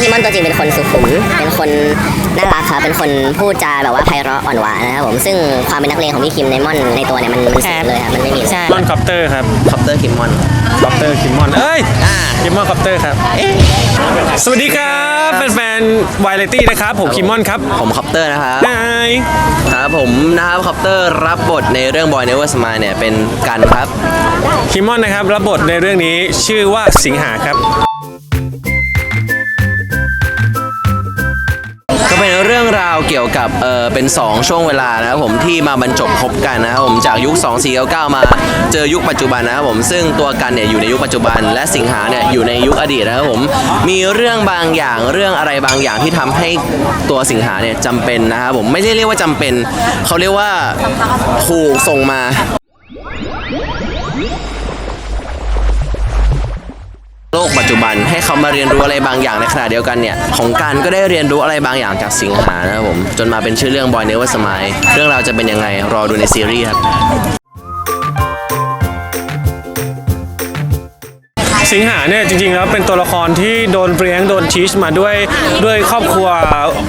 พี่ฮิมอนตัวจริงเป็นคนสุขุม เป็นคนน่ารักครับเป็นคนพูดจาแบบว่าไพเราะอ่อนหวานนะครับผม ซึ่งความเป็นนักเลงของพี่คิมในม่อนในตัวเนี่ยมันมันสูงเลยครับมันไม่มีเลยใช่มอนคอปเตอร์ครับคอปเตอร์คิมมอนคอปเตอร์คิมมอน เอ้ยอ่าคิมมอนคอปเตอร์ครับ สวัสดีครับแฟนๆวายเลตี้นะครับ ผมคิมมอนครับ ผมคอปเตอร์นะครับนายครับผมนะครับคอปเตอร์รับบทในเรื่อง Boy Never Smile เนี่ยเป็นกันครับคิมมอนนะครับรับบทในเรื่องนี้ชื่อว่าสิงหาครับ เกี่ยวกับเออเป็น 2 ช่วงเวลานะครับผมที่มาบรรจบพบกันนะครับผมจากยุค 2499 มาเจอยุคปัจจุบันนะครับผมซึ่งตัวกันเนี่ยอยู่ในยุคปัจจุบัน และสิงหาเนี่ยอยู่ในยุคอดีตนะครับผมมีเรื่องบางอย่างเรื่องอะไรบางอย่างที่ทำให้ตัวสิงหาเนี่ยจำเป็นนะครับผมไม่ใช่เรียกว่าจำเป็น เขาเรียกว่าถูกส่งมา โลกปัจจุบันให้เขามาเรียนรู้อะไรบางอย่างในขณะเดียวกันเนี่ย ของการก็ได้เรียนรู้อะไรบางอย่างจากสิงหานะครับผม จนมาเป็นชื่อเรื่อง Boy Never Smile เรื่องราวจะเป็นยังไงรอดูในซีรีส์ครับ สิงหาเนี่ยจริงๆแล้วเป็นตัวละครที่โดนเลี้ยงโดนชีชมาด้วยด้วยครอบครัว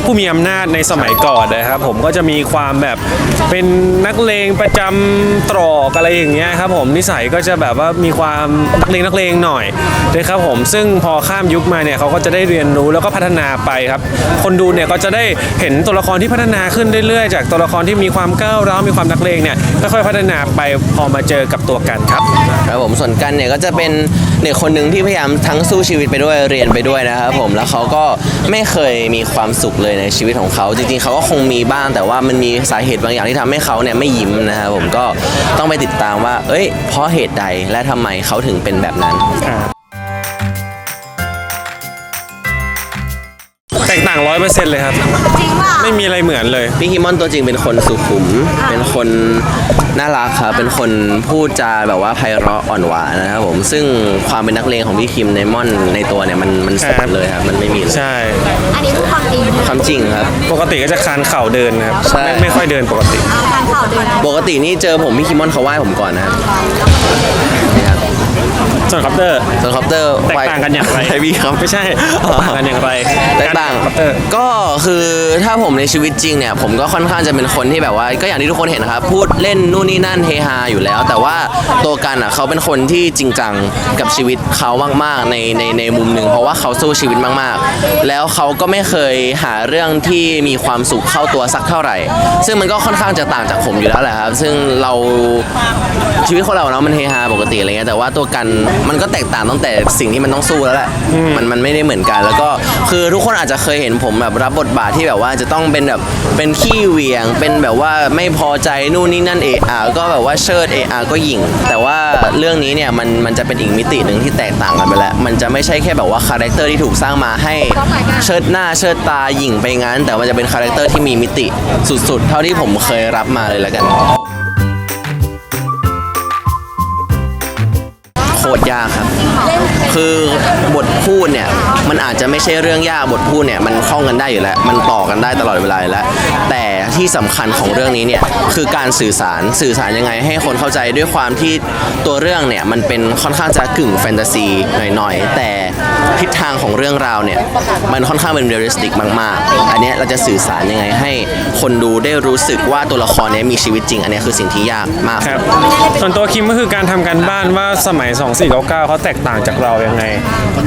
ผู้มีอำนาจในสมัยก่อนนะครับผมก็จะมีความแบบเป็นนักเลงประจำตรอกอะไรอย่างเงี้ยครับผมนิสัยก็จะแบบว่ามีความนักเลงนักเลงหน่อยนะครับผมซึ่งพอข้ามยุคมาเนี่ยเขาก็จะได้เรียนรู้แล้วก็พัฒนาไปครับคนดูเนี่ยก็จะได้เห็นตัวละครที่พัฒนาขึ้นเรื่อยๆ จากตัวละครที่มีความก้าวร้าวมีความนักเลงเนี่ยค่อยๆพัฒนาไปพอมาเจอกับตัวกันครับครับผมส่วนกันเนี่ยก็จะเป็นเด็กคนหนึ่งที่พยายามทั้งสู้ชีวิตไปด้วยเรียนไปด้วยนะครับผมแล้วเขาก็ไม่เคยมีความสุขเลยในชีวิตของเขาจริงๆเขาก็คงมีบ้าง แต่ว่ามันมีสาเหตุบางอย่างที่ทำให้เขาเนี่ยไม่ยิ้มนะครับผมก็ต้องไปติดตามว่า เอ้ยเพราะเหตุใดและทำไมเขาถึงเป็นแบบนั้น ตกต่างร้อยเปอร์เซ็นต์เลยครับ จริงว่าไม่มีอะไรเหมือนเลย พี่ฮิมอนตัวจริงเป็นคนสุขุม เป็นคนน่ารักครับเป็นคนพูดจาแบบว่าไพเราะอ่อนหวานนะครับผมซึ่งความเป็นนักเลงของพี่คิมในม่อนในตัวเนี่ยมันมันสดครับเลยครับมันไม่มีเลยใช่ อันนี้คือความจริงความจริงครับ ปกติก็จะคานเข่าเดินนะครับใช่ ไม่ไม่ค่อยเดินปกติการข่าวเดินปกตินี่เจอผมพี่คิมอนเขาไหว้ผมก่อนนะครับนี่ครับ ส่วนคอปเตอร์ ส่วนคอปเตอร์แตกต่างกันอย่างไรใช่พี่ครับไม่ใช่แตกต่างกันอย่างไรแตกต่างคอปเตอร์ก็คือถ้าผมในชีวิตจริงเนี่ยผมก็ค่อนข้างจะเป็นคนที่แบบว่า ก็อย่างที่ทุกคนเห็นนะครับ พูดเล่นนู่นนี่นั่นเฮฮาอยู่แล้ว แต่ว่าตัวกันอะเขาเป็นคนที่จริงจังกับชีวิตเขามากๆในในในมุมหนึ่งเพราะว่าเขาสู้ชีวิตมากๆ แล้วเขาก็ไม่เคยหาเรื่องที่มีความสุขเข้าตัวสักเท่าไหร่ ซึ่งมันก็ค่อนข้างจะต่างจากผมอยู่แล้วแหละครับซึ่งเราชีวิตคนเราเนาะมันเฮฮาปกติอะไรเงี้ยแต่ว่าตัวกันมันก็แตกต่างตั้งแต่สิ่งที่มันต้องสู้แล้วแหละมันมันไม่ได้เหมือนกัน แล้วก็คือทุกคนอาจจะเคยเห็นผมแบบรับบทบาทที่แบบว่าจะต้องเป็นแบบเป็นขี้เหวี่ยง เป็นแบบว่าไม่พอใจนู่นนี่นั่นเอะอะก็แบบว่าเชิดเอะอะก็หยิ่ง แต่ว่าเรื่องนี้เนี่ยมันมันจะเป็นอีกมิติหนึ่งที่แตกต่างกันไปแล้วมันจะไม่ใช่แค่แบบว่าคาแรคเตอร์ที่ถูกสร้างมาให้เชิดหน้าเชิดตาหยิ่งไปงั้น แต่มันจะเป็นคาแรคเตอร์ที่มีมิติสุดๆ เท่าที่ผมเคยรับมาเลยแล้วกัน ตรยากครับ คือบทพูดเนี่ยมันอาจจะไม่ใช่เรื่องยากบทพูดเนี่ยมันคล่องกันได้อยู่แล้ว มันต่อกันได้ตลอดเวลาอยู่แล้วแต่ ที่สำคัญของเรื่องนี้เนี่ยคือการสื่อสารสื่อสารยังไงให้คนเข้าใจด้วยความที่ตัวเรื่องเนี่ยมันเป็นค่อนข้างจะกึ่งแฟนตาซีหน่อยๆ แต่ทิศทางของเรื่องราวเนี่ยมันค่อนข้างเป็นเรียลลิสติกมากๆ อันนี้เราจะสื่อสารยังไงให้คนดูได้รู้สึกว่าตัวละครนี้มีชีวิตจริง อันนี้คือสิ่งที่ยากมากครับส่วนตัวคิมก็คือการทำการบ้านว่าสมัย 2499เขาแตกต่างจากเรายังไง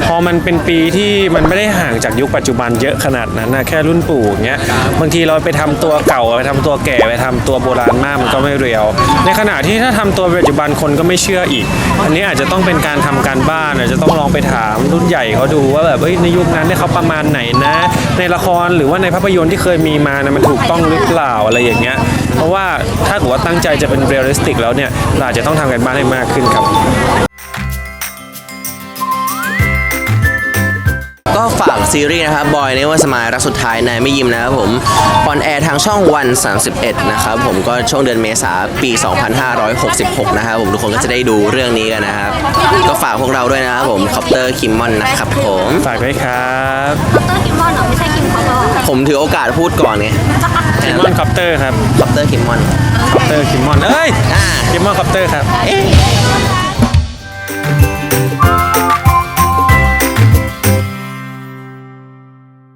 พอมันเป็นปีที่มันไม่ได้ห่างจากยุคปัจจุบันเยอะขนาดนั้นนะแค่รุ่นปู่อย่างเงี้ยบางทีเราไปทำตัวเก่าไปทำตัวแก่ไปทำตัวโบราณมากมันก็ไม่เรียว ในขณะที่ถ้าทำตัวปัจจุบันคนก็ไม่เชื่ออีก อันนี้อาจจะต้องเป็นการทำการบ้านอาจจะต้องลองไปถามรุ่นใหญ่เขาดูว่าแบบในยุคนั้นเนี่ยเขาประมาณไหนนะ ในละครหรือว่าในภาพยนตร์ที่เคยมีมานะมันถูกต้องหรือเปล่าอะไรอย่างเงี้ยเพราะว่าถ้าเกิดว่าตั้งใจจะเป็นเรียลลิสติกแล้วเนี่ยเราจะต้องทำกันบ้านให้มากขึ้นครับ ฝากซีรีส์นะครับบอยในว่าสมายรักสุดท้ายนายไม่ยิ้มนะครับผมออนแอร์ทางช่องวัน 31 นะครับผมก็ช่วงเดือนเมษาปี 2566 นะครับผมทุกคนก็จะได้ดูเรื่องนี้กันนะครับ ก็ฝากพวกเราด้วยนะครับผมคอปเตอร์คิมมอนนะครับผมฝากด้วยครับเตอร์คิมมอนเหรอไม่ใช่คิมเขาหรอผมถือโอกาสพูดก่อนไงคิมมอนคอปเตอร์ครับคอปเตอร์คิมมอนคอปเตอร์คิมมอนเอ้ยอ่าคิมมอนคอปเตอร์ครับเอ๊ะ